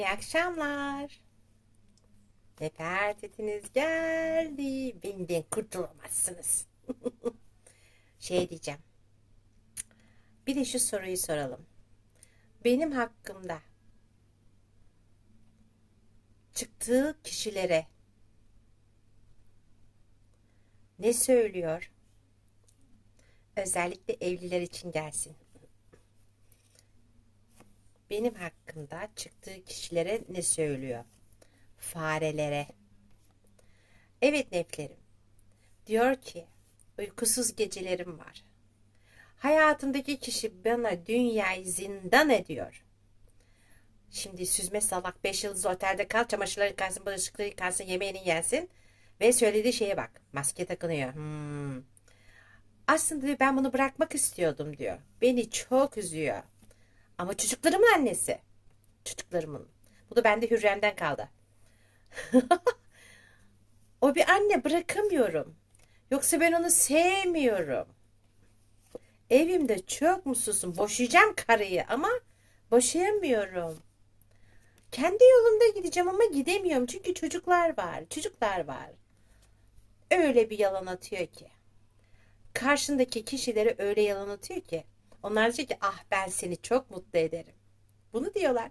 İyi akşamlar. Nefertitiniz geldi. Benden kurtulamazsınız. şey diyeceğim. Bir de şu soruyu soralım. Benim hakkımda çıktığı kişilere ne söylüyor? Özellikle evliler için gelsin. Benim hakkımda çıktığı kişilere ne söylüyor? Farelere. Evet neflerim. Diyor ki uykusuz gecelerim var. Hayatımdaki kişi bana dünyayı zindan ediyor. Şimdi süzme salak 5 yıldız otelde kal çamaşırları yıkarsın bulaşıkları yıkarsın yemeğini yersin ve söylediği şeye bak maske takınıyor. Hmm. Aslında diyor, ben bunu bırakmak istiyordum diyor. Beni çok üzüyor. Ama çocuklarımın annesi. Çocuklarımın. Bu da bende Hürrem'den kaldı. o bir anne bırakamıyorum. Yoksa ben onu sevmiyorum. Evimde çok mutsuzum. Boşayacağım karıyı ama boşayamıyorum. Kendi yolumda gideceğim ama gidemiyorum. Çünkü çocuklar var. Çocuklar var. Öyle bir yalan atıyor ki. Karşındaki kişilere öyle yalan atıyor ki. Onlar diyor ki ah ben seni çok mutlu ederim. Bunu diyorlar.